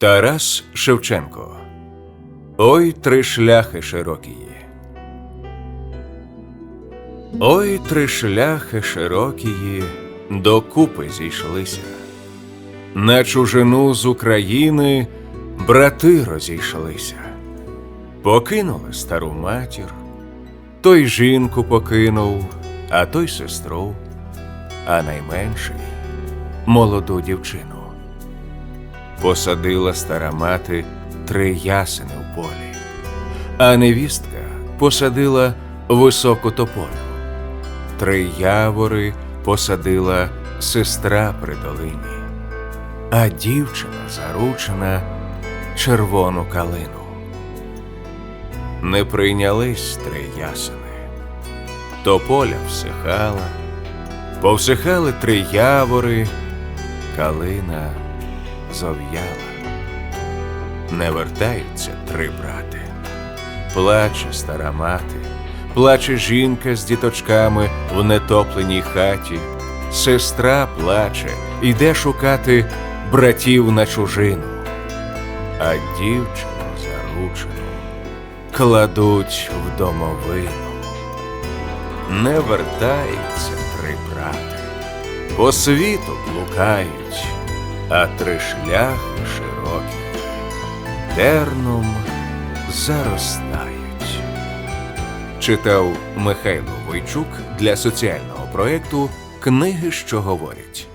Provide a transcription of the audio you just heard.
Тарас Шевченко. Ой три шляхи широкії. Ой три шляхи широкії докупи зійшлися. На чужину з України брати розійшлися. Покинули стару матір, той жінку покинув, а той сестру, а найменший молоду дівчину. Посадила стара мати три ясени в полі, а невістка посадила високу тополю. Три явори посадила сестра при долині, а дівчина заручена червону калину. Не прийнялись три ясени, тополя всихала, повсихали три явори, калина зов'яла. Не вертаються три брати. Плаче стара мати, плаче жінка з діточками в нетопленій хаті. Сестра плаче, йде шукати братів на чужину, а дівчину заручену кладуть в домовину. Не вертаються три брати, по світу блукають, а три шляхи широкі терном заростають. Читав Михайло Войчук для соціального проєкту Книги, що говорять.